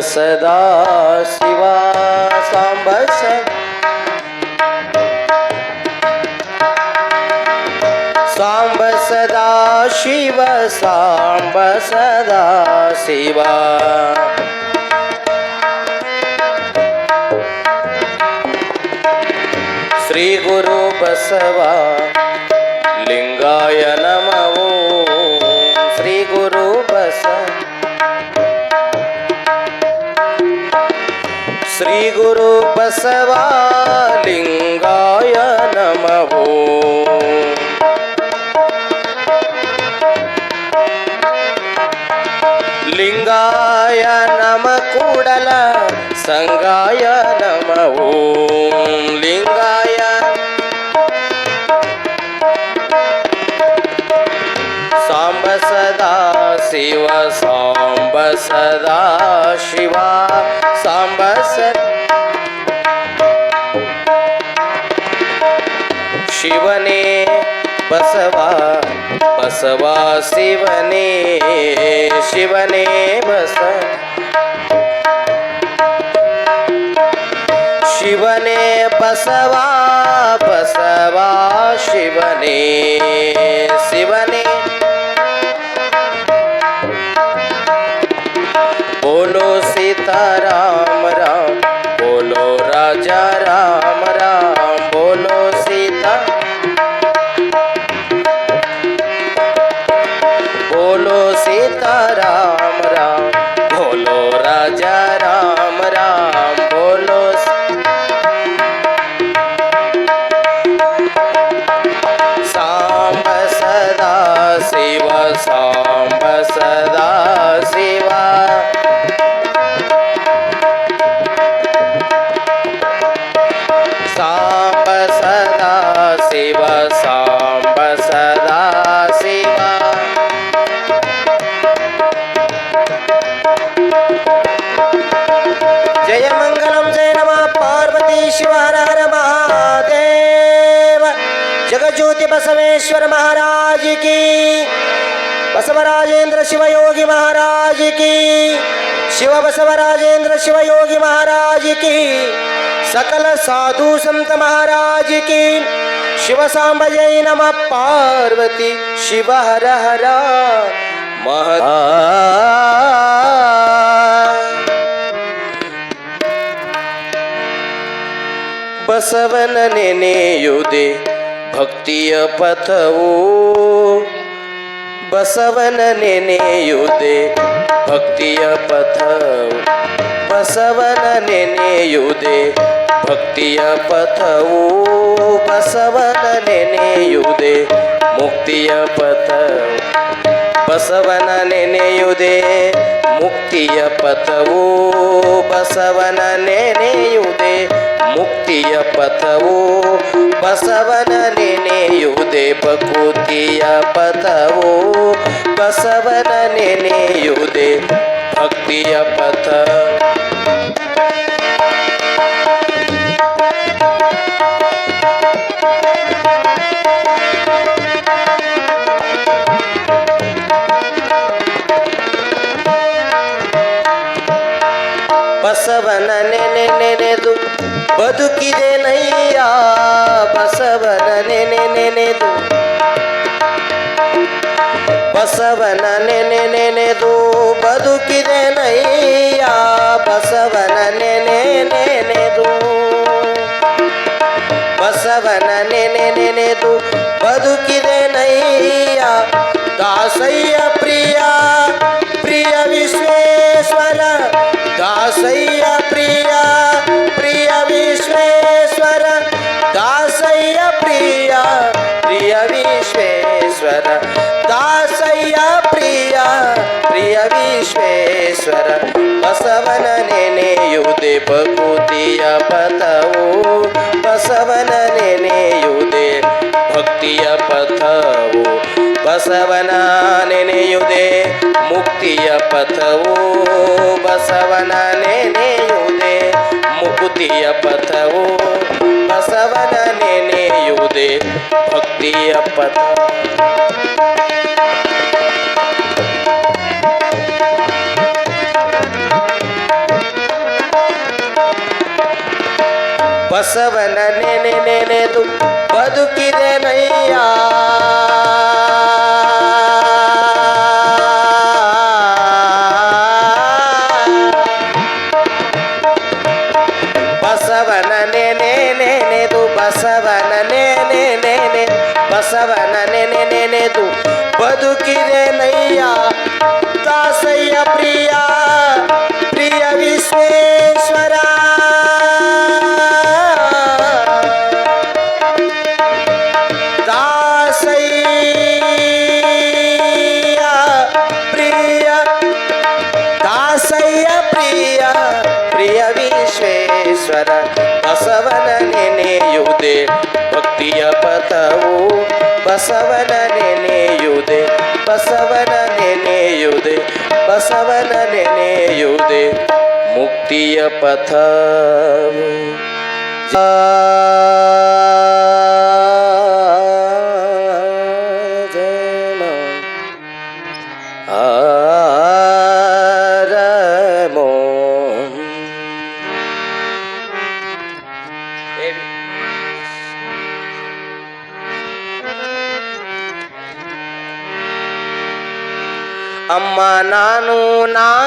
ಸದಾ ಶಿವ ಸಾಂಬ ಸ ಸಾಂಬ ಸದಾ ಶಿವ ಸಾಂಬ ಸದಾ ಶಿವ. ಶ್ರೀ ಗುರು ಬಸವ ಶ್ರೀ ಗುರು ಬಸವಾಲಿಂಗಾಯ ನಮೋ. ಲಿಂಗಾಯ ನಮ ಕೂಡಲ ಸಂಗಾಯ ನಮೋ. ಲಿಂಗಾಯ ಸಾಂಬ ಸದಾ ಶಿವ, ಸಾಂಬ ಸದಾ ಶಿವ. शिवने बसवा बसवा शिवने शिवने बस शिवने बसवा बसवा शिवने शिवने. बोलो सीतारा তারা ज्ञानेश्वर महादेव। जगज्योति बसवेश्वर महाराज की। बसवराजेंद्र शिवयोगी महाराज की। शिव बसवराजेंद्र शिवयोगी महाराज की। सकल साधु संत महाराज की। शिव सांबजय नम पार्वती। शिव हर हरा। महा ಬಸವನ ನೆನೆಯುದೆ ಭಕ್ತಿಯ ಪಥವು. ಬಸವನ ನೆನೆಯುದೆ ಭಕ್ತಿಯ ಪಥವು. ಬಸವನ ನೆನೆಯುದೆ ಭಕ್ತಿಯ ಪಥವು. ಬಸವನ ನೆನೆಯುದೆ ಮುಕ್ತಿಯ ಪಥವು. ಬಸವನ ನೆನೆಯುದೆ ಮುಕ್ತಿಯ ಪಥವು. ಬಸವನ ನೆನೆಯುವುದೇ ಮುಕ್ತಿಯ ಪಥವು ಬಸವನ ನೆನೆಯುವುದೇ ಪ್ರಕೃತಿಯ ಪಥವು ಬಸವನ ನೆನೆಯುವುದೇ ಭಕ್ತಿಯ ಪಥ. ಬಸವನ ನೆನೆ ನೆನೆದು ಬದುಕಿದೆ ನಯ್ಯ ಬಸವನ ನೆನೆ ನೆನೆದು. ಬಸವನ ನೆನೆ ನೆನೆದು ಬದುಕಿದೆ ನಯ್ಯ ಬಸವನ ನೆನೆ ನೆನೆದು. ಬಸವನ ನೆನೆ ನೆನೆದು ಬದುಕಿದೆ ನಯ್ಯ ದಾಸಯ್ಯ ಪ್ರಿಯ ಪ್ರಿಯ ವಿಶ್ವೇಶ್ವರ, ದಾಸಯ್ಯ ಪ್ರಿಯ ವಿಶ್ವೇಶ್ವರ ಬಸವನ ನೆನೆಯುವುದೇ ಬಕುತಿಯ ಪಥವು. ಬಸವನ ನೆನೆಯುವುದೇ ಭಕ್ತಿಯ ಪಥವು. ಬಸವನ ನೆನೆಯುವುದೇ ಮುಕ್ತಿಯ ಪಥವು. ಬಸವನ ನೆನೆಯುವುದೇ ಮುಕ್ತಿಯ ಪಥವು. ಬಸವನ ನೆನೆಯುವುದೇ ಭಕ್ತಿಯ ಪಥ ಬಸವನ ನೆನೆ ನೆನೆದು ಬದುಕಿದೆ ನಯ್ಯ ಬಸವನ ನೆನೆ ನೆನೆದು ಬಸವನ ನೆನೆ ನೆನೆ ಬಸವನ ನೆನೆ ನೆನೆದು ಬದುಕಿದೆ ನಯ್ಯ ವಿಶ್ವೇಶ್ವರ ಬಸವನ ನೆನೆಯುವುದೇ ಭಕ್ತಿಯ ಪಥವು ಬಸವನ ನೆನೆಯುವುದೇ ಬಸವನ ನೆನೆಯುವುದೇ ಬಸವನ ನೆನೆಯುವುದೇ ಮುಕ್ತಿಯ ಪಥವು. ಅಮ್ಮ ನಾನು ನಾನು